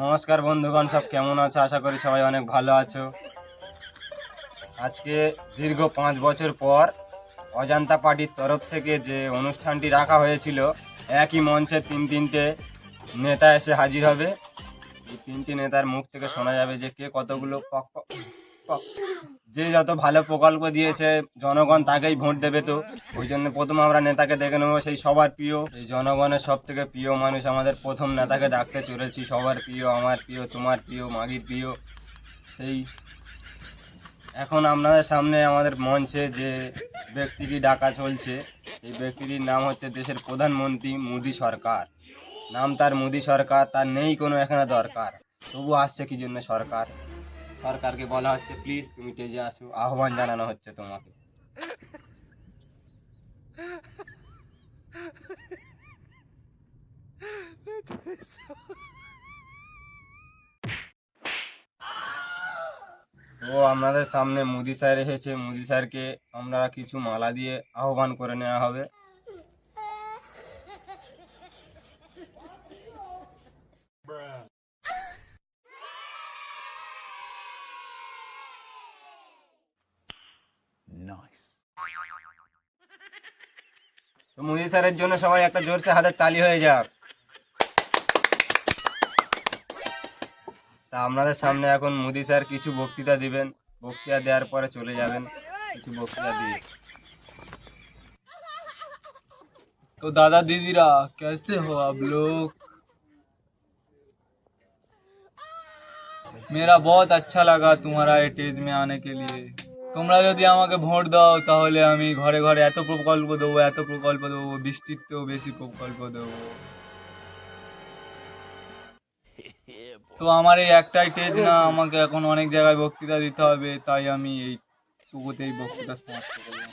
নমস্কার বন্ধুগণ, সব কেমন আছো? আশা করি সবাই অনেক ভালো আছো। আজকে দীর্ঘ পাঁচ বছর পর অজান্তা পার্টির তরফ থেকে যে অনুষ্ঠানটি রাখা হয়েছিল, একই মঞ্চে তিন তিনটে নেতা এসে হাজির হবে। এই তিনটি নেতার মুখ থেকে শোনা যাবে যে কে কতগুলো পক পক পক। যে যত ভালো প্রকল্প দিয়েছে, জনগণ তাকেই ভোট দেবে তো। ওই জন্য প্রথম আমরা নেতাকে দেখে নেব, সেই সবার প্রিয়। এই জনগণের সব থেকে প্রিয় মানুষ আমাদের প্রথম নেতাকে ডাকতে চলেছি, সবার প্রিয়, আমার প্রিয়, তোমার প্রিয়, মাগির প্রিয়। সেই এখন আপনাদের সামনে আমাদের মঞ্চে যে ব্যক্তিটি ডাকা চলছে, এই ব্যক্তিটির নাম হচ্ছে দেশের প্রধানমন্ত্রী মোদী সরকার। নাম তার মোদী সরকার, তার নেই কোনো এখানে দরকার। তবু আসছে কি জন্য সরকার? সরকারকে বলা হচ্ছে প্লিজ তুমি টেজে আসো। আহ্বান জানানো হচ্ছে তোমাকে। তো আপনাদের সামনে মোদি স্যার এসেছে। মোদি স্যারকে আমরা কিছু মালা দিয়ে আহ্বান করে নেওয়া হবে। তো মোদি স্যারের জন্য সবাই একটা জোরসে হাতের তালি হয়ে যাক তা আপনাদের সামনে এখন মোদি স্যার কিছু বক্তৃতা দিবেন বক্তৃতা দেওয়ার পরে চলে যাবেন কিছু বক্তৃতা দিয়ে तो दादा दीदीरा कैसे हो आप लोग मेरा बहुत अच्छा लगा तुम्हारा स्टेज में आने के लिए তোমরা যদি আমাকে ভোট দাও, তাহলে আমি ঘরে ঘরে এত প্রকল্প দেবো, এত প্রকল্প দেবো বৃষ্টির থেকেও বেশি প্রকল্প দেবো। তো আমার এই একটাই স্টেজ না, আমাকে এখন অনেক জায়গায় বক্তৃতা দিতে হবে, তাই আমি এই টুকুতেই বক্তৃতা সমাপ্ত করলাম।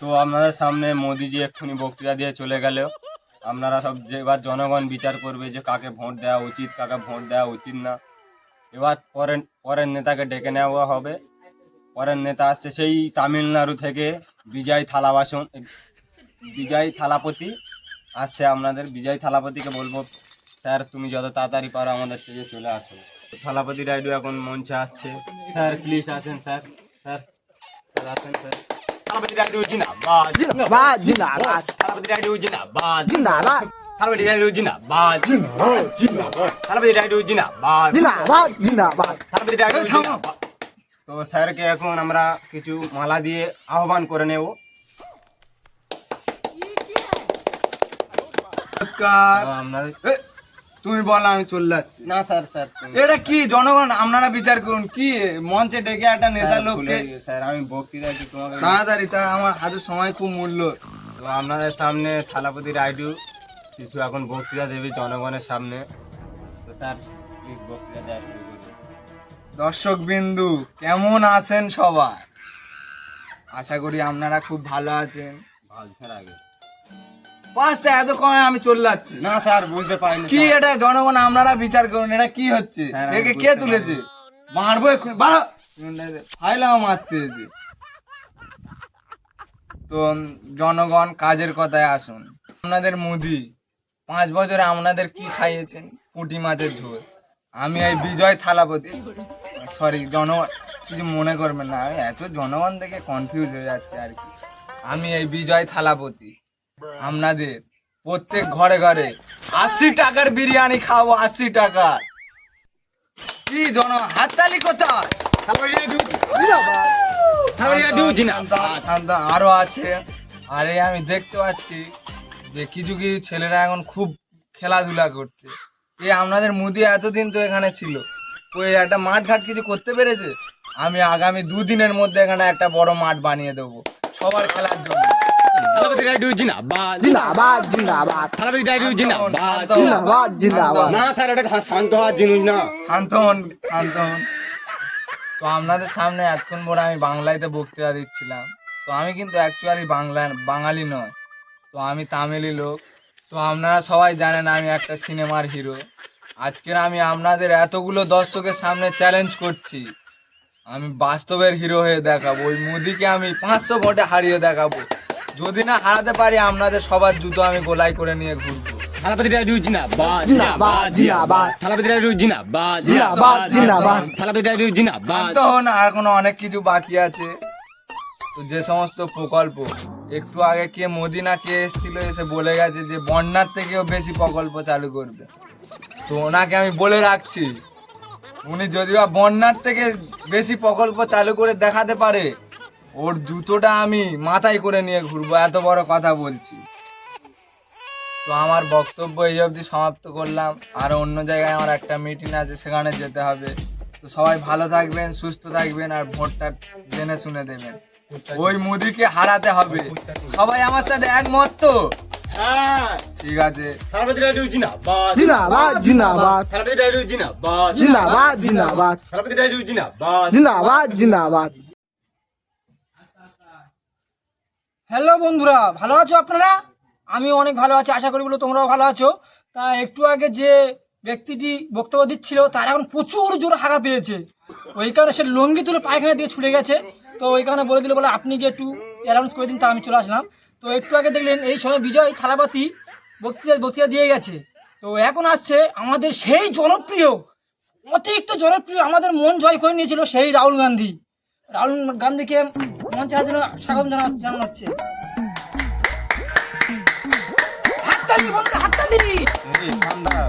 তো আপনাদের সামনে মোদিজি এক্ষুনি বক্তৃতা দিয়ে চলে গেল। আপনারা সব এবার জনগণ বিচার করবে যে কাকে ভোট দেওয়া উচিত, কাকে ভোট দেওয়া উচিত না। এবার পরের পরের নেতাকে ডেকে নেওয়া হবে। পরের নেতা আসছে সেই তামিলনাড়ু থেকে বিজয় থালাবাসন বিজয় থালাপতি আসছে আপনাদের বিজয় থালাপতিকে বলব স্যার তুমি যত তাড়াতাড়ি পারো আমাদের থেকে চলে আসো। থালাপতি রাইডু এখন মঞ্চে আসছে। স্যার প্লিজ আসেন স্যার। স্যার স্যার আসেন স্যার। থালাপতি রাইডু জিন্দাবাদ জিন্দাবাদ। থালাপতি রাইডু জিন্দাবাদ। জিন্দাবাদ। এই থামো। জিন্দাবাদ। তো স্যারকে এখন আমরা কিছু মালা দিয়ে আহ্বান করে নেব। নমস্কার। তুমি বলো আমি চলে যাচ্ছি। না স্যার স্যার এটা কি? জনগণ আপনারা বিচার করুন। কি? মঞ্চে ডেকে একটা নেতা লোককে স্যার আমি বক্তৃতা তোমাকে তাড়াতাড়ি তা আমার হাতে সময় খুব মূল্য। তো আপনাদের সামনে থালাপতি রাইডু কিছু এখন বক্তৃতা দেবে জনগণের সামনে। তো স্যার প্লিজ বক্তৃতা দেওয়া শুরু করুন। দর্শক বিন্দু কেমন আছেন সবাই আশা করি আপনারা খুব ভালো আছেন। ভালো স্যার আগে। পাঁচটা এত কমে আমি চলে যাচ্ছি। না স্যার বুঝতে পারিনি কি এটা জনগণ আপনারা বিচার করুন এটা কি হচ্ছে? একে কে তুলেছে? মারবো এক্ষুনি বাড়া! ফাইলাম মারতে তো জনগণ কাজের কথায় আসুন। আপনাদের মুদি পাঁচ বছরে আপনাদের কি খাইয়েছেন পুঁটি মাছের ঝোল আমি এই বিজয় থালাপতি সরি জনগণ কিছু মনে করবেন না আমি এত জনগণ থেকে কনফিউজ হয়ে যাচ্ছে আর কি আমি এই বিজয় থালাপতি আপনাদের প্রত্যেক ঘরে ঘরে আশি টাকার বিরিয়ানি খাব আশি টাকা কি জন হাততালি কোথায় আরও আছে আরে আমি দেখতে পাচ্ছি যে কিছু কিছু ছেলেরা এখন খুব খেলাধুলা করছে। এই আপনাদের মুদি এতদিন তো এখানে ছিল। ওই একটা মাঠ ঘাট কিছু করতে পেরেছে? আমি আগামী দুদিনের মধ্যে এখানে একটা বড় মাঠ বানিয়ে দেবো। সবার খেলার জন্য। তো আপনাদের সামনে এতক্ষণ পরে আমি বাংলাতে বক্তৃতা দিচ্ছিলাম। তো আমি কিন্তু অ্যাকচুয়ালি বাংলা বাঙালি নয়। তো আমি তামিলি লোক। তো আপনারা সবাই জানেন আমি একটা সিনেমার হিরো। আজকের আমি আপনাদের এতগুলো দর্শকের সামনে চ্যালেঞ্জ করছি। আমি বাস্তবের হিরো হয়ে দেখাবো ওই মোদিকে আমি পাঁচশো ভোটে হারিয়ে দেখাবো। যদি না হারাতে পারি আপনাদের সবার জুতো আমি গোলাই করে নিয়ে ঘুরবো। জিনাবাদ জিনাবাদ জিনাবাদ তো না আর কোনো অনেক কিছু বাকি আছে। তো যে সমস্ত প্রকল্প একটু আগে কে মোদি না কে এসেছিল এসে বলে গেছে যে বন্যার থেকেও বেশি প্রকল্প চালু করবে। তো ওনাকে আমি বলে রাখছি, উনি যদি বা বন্যার থেকে বেশি প্রকল্প চালু করে দেখাতে পারে, ওর জুতোটা আমি মাথায় করে নিয়ে ঘুরবো, এত বড় কথা বলছি। তো আমার বক্তব্য এই অবধি সমাপ্ত করলাম। আর অন্য জায়গায় আমার একটা মিটিং আছে, সেখানে যেতে হবে। তো সবাই ভালো থাকবেন, সুস্থ থাকবেন, আর ভোটটা জেনে শুনে দেবেন। ওই মোদিকে হারাতে হবে। সবাই আমার সাথে একমত তো? হ্যাঁ। ঠিক আছে। হ্যালো বন্ধুরা ভালো আছো আপনারা? আমি অনেক ভালো আছি আশা করি বলো তোমরাও ভালো আছো। তা একটু আগে যে ব্যক্তিটি বক্তব্য দিচ্ছিল তার এখন প্রচুর জোর হাগা পেয়েছে। ওই কারণে সে লঙ্গি তুলে পায়খানা দিয়ে ছুটে গেছে। তো ওই কারণে বলে দিল, বলে আপনি গিয়ে একটু অ্যানাউন্স করে দিন, তা আমি চলে আসলাম। তো একটু আগে দেখলেন এই সময় বিজয় থালাপাতি বক্তৃতা বক্তৃতা দিয়ে গেছে। তো এখন আসছে আমাদের সেই জনপ্রিয়, অতিরিক্ত জনপ্রিয়, আমাদের মন জয় করে নিয়েছিল সেই রাহুল গান্ধী। রাহুল গান্ধীকে মঞ্চে জন্য স্বাগত জানা জানানো হচ্ছে। হাততালি বন্ধু, হাততালি! ঠান্ডা।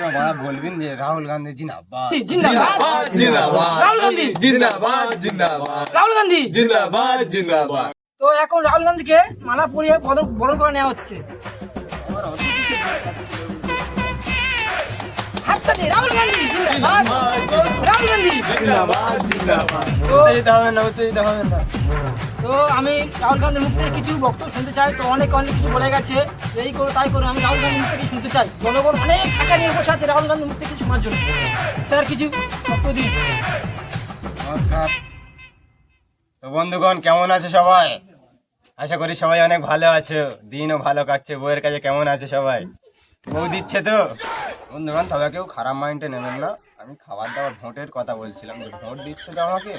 বড় বলবিন যে রাহুল গান্ধী জিনাবাদ জিন্দাবাদ। জিন্দাবাদ রাহুল গান্ধী। জিন্দাবাদ জিন্দাবাদ। রাহুল গান্ধী। জিন্দাবাদ জিন্দাবাদ। তো এখন রাহুল গান্ধীকে মালা পরিয়ে বদল বরণ করে নেওয়া হচ্ছে। রাহুল গান্ধী রাহুল গান্ধী। জিন্দাবাদ জিন্দাবাদ। তো হবে না দিতে হবে না। তো আমি রাহুল গান্ধীর মুখ থেকে কিছু বক্তব্য শুনতে চাই। তো অনেক অনেক কিছু বলে গেছে। এই করো, তাই করো, আমি রাহুল গান্ধীর মুখ থেকে শুনতে চাই। জনগণ অনেক আশা নিয়ে বসে আছে রাহুল গান্ধীর মুখ থেকে শোনার জন্য। স্যার, কিছু বক্তব্য দিন। নমস্কার। তো বন্ধুগণ, কেমন আছে সবাই? আশা করি সবাই অনেক ভালো আছো। দিনও ভালো কাটছে, বউয়ের কাছে কেমন আছে সবাই? বউ দিচ্ছে তো। বন্ধুগণ, তবে কেউ খারাপ মাইন্ডে নেবেন না। আমি খাবার দাবার, ভোটের কথা বলছিলাম। যে ভোট দিচ্ছে তো আমাকে,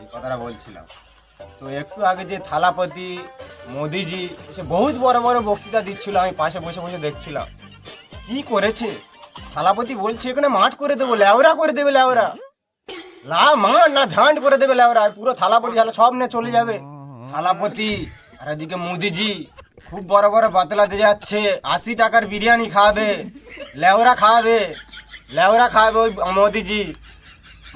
এই কথাটা বলছিলাম। তো একটু আগে যে থালাপতি, মোদিজি, সে বহুত বড় বড় বক্তৃতা দিচ্ছিল, আমি পাশে বসে বসে দেখছিলাম। কি করেছে? থালাপতি বলছে, এখানে মাঠ করে দেবো ল্যাওরা করে দেবে ল্যাওরা না মা না ঝাঁট করে দেবে লেওরা পুরো থালাপতি থালা সব নিয়ে চলে যাবে। থালাপতি, আর এদিকে মোদিজি, খুব বড় বড় দিয়ে যাচ্ছে, আশি টাকার বিরিয়ানি খাওয়াবে লেওরা খাওয়াবে লেওরা খাওয়াবে ওই মোদিজি।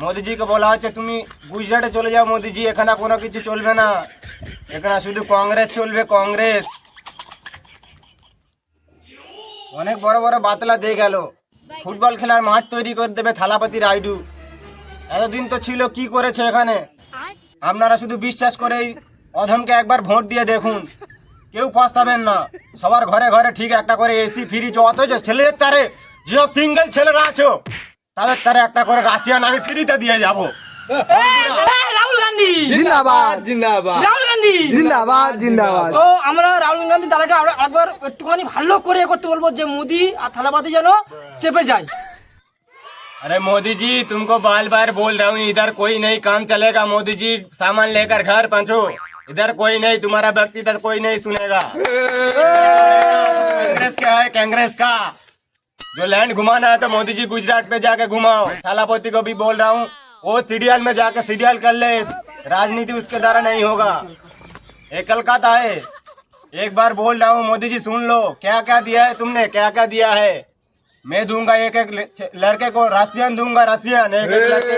মোদিজিকে বলা হচ্ছে, তুমি গুজরাটে চলে যাও মোদিজি, এখানে কোনো কিছু চলবে না। এখানে শুধু কংগ্রেস চলবে, কংগ্রেস। অনেক বড় বড় বাতলা দিয়ে গেল। ফুটবল খেলার মাঠ তৈরি করে দেবে থালাপতি রাইডু। এতদিন তো ছিল, কি করেছে এখানে? আপনারা শুধু বিশ্বাস করেই অধমকে একবার ভোট দিয়ে দেখুন। কেউ পস্তাবেন না। সবার ঘরে ঘরে ঠিক একটা করে এসি, ফ্রিজ, অথচ ছেলেদের তারে যেসব সিঙ্গেল ছেলেরা আছো। তাদের তারে একটা করে রাশিয়ান আমি ফ্রিতে দিয়ে যাব রাহুল গান্ধী জিন্দাবাদ জিন্দাবাদ রাহুল গান্ধী জিন্দাবাদ জিন্দাবাদ তো আমরা রাহুল গান্ধী দাদাকে আবার একবার একটুখানি ভালো করে এ করতে বলবো যে মোদি আর থালাপাতি যেন চেপে যায় अरे मोदी जी तुमको बार बार बोल रहा हूँ इधर कोई नहीं काम चलेगा मोदी जी सामान लेकर घर पहुंचो इधर कोई नहीं तुम्हारा व्यक्तिगत कोई नहीं सुनेगा कांग्रेस का है कांग्रेस का जो लैंड घुमाना है तो मोदी जी गुजरात में जाके घुमाओ। थालापोती को भी बोल रहा हूँ वो सीडियल में जाके सीडियल कर ले। राजनीति उसके द्वारा नहीं होगा। कलकाता कलकत्ता है। एक बार बोल रहा हूँ मोदी जी सुन लो। क्या क्या दिया है तुमने? क्या क्या दिया है? मैं दूँगा एक एक लड़के को रशियन दूँगा रशियन। एक एक लड़के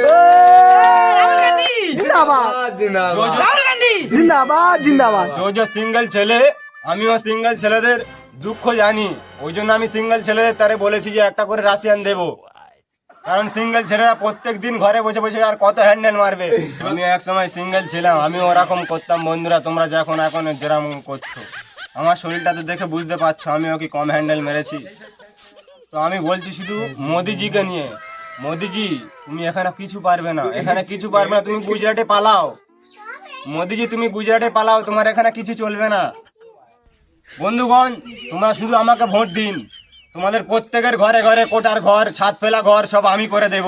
जिंदाबाद। जिंदाबाद जिंदाबाद जिंदाबाद। जो जो सिंगल चले हम ही सिंगल चले देर দুঃখ জানি। ওই জন্য আমি সিঙ্গেল ছেলেদের তারে বলেছি যে একটা করে রাশিয়ান দেবো। কারণ সিঙ্গেল ছেলেরা প্রত্যেক দিন ঘরে বসে বসে আর কত হ্যান্ডেল মারবে। আমি এক সময় সিঙ্গেল ছিলাম, আমি ওরকম করতাম, বন্ধুরা, তোমরা যখন এখন যেরকম করছ। আমার শরীরটা তো দেখে বুঝতে পারছ, আমিও কি কম হ্যান্ডেল মেরেছি। তো আমি বলছি শুধু মোদিজিকে নিয়ে। মোদিজি, তুমি এখানে কিছু পারবে না। এখানে কিছু পারবে না, তুমি গুজরাটে পালাও। মোদিজি, তুমি গুজরাটে পালাও, তোমার এখানে কিছু চলবে না। বন্ধুগণ তোমরা শুধু আমাকে ভোট দিন। তোমাদের প্রত্যেকের ঘরে ঘরে কোটার ঘর ছাদ ফেলা ঘর সব আমি করে দেব।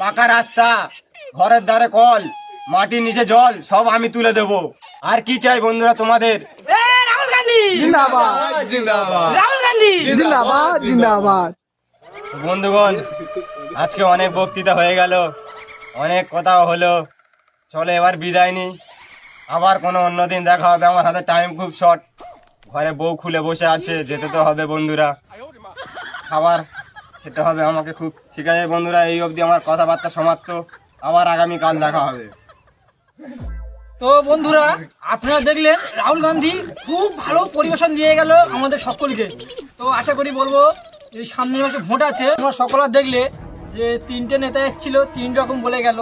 পাকা রাস্তা ঘরের ধারে কল মাটির নিচে জল সব আমি তুলে দেব। আর কি চাই বন্ধুরা তোমাদের? এ রাহুল গান্ধী! জিন্দাবাদ। জিন্দাবাদ। রাহুল গান্ধী! গান্ধী জিন্দাবাদ। জিন্দাবাদ। তো বন্ধুগণ আজকে অনেক বক্তৃতা হয়ে গেল অনেক কথাও হলো। চলো এবার বিদায় নি আবার কোনো অন্য দিন দেখা হবে। আমার হাতে টাইম খুব শর্ট ঘরে বউ খুলে বসে আছে, যেতে তো হবে বন্ধুরা। খাবার খেতে হবে আমাকে খুব। ঠিক আছে বন্ধুরা, এই অবধি আমার কথাবার্তা সমাপ্ত। আবার আগামীকাল দেখা হবে। তো বন্ধুরা, আপনারা দেখলেন, রাহুল গান্ধী খুব ভালো পরিবেশন দিয়ে গেল আমাদের সকলকে। তো আশা করি বলব, এই সামনের মাসে ভোট আছে। তোমরা সকলে দেখলে যে তিনটে নেতা এসেছিল, তিন রকম বলে গেল।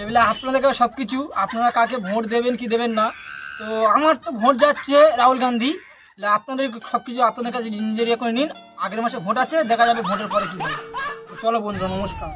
এগুলো আপনাদেরকে সব কিছু আপনারা কাকে ভোট দেবেন কি দেবেন না। তো আমার তো ভোট যাচ্ছে রাহুল গান্ধী। আপনাদের সব কিছু আপনাদের কাছে নিজের ইয়ে করে নিন। আগের মাসে ভোট আছে, দেখা যাবে ভোটের পরে কি চলো বন্ধুরা, নমস্কার।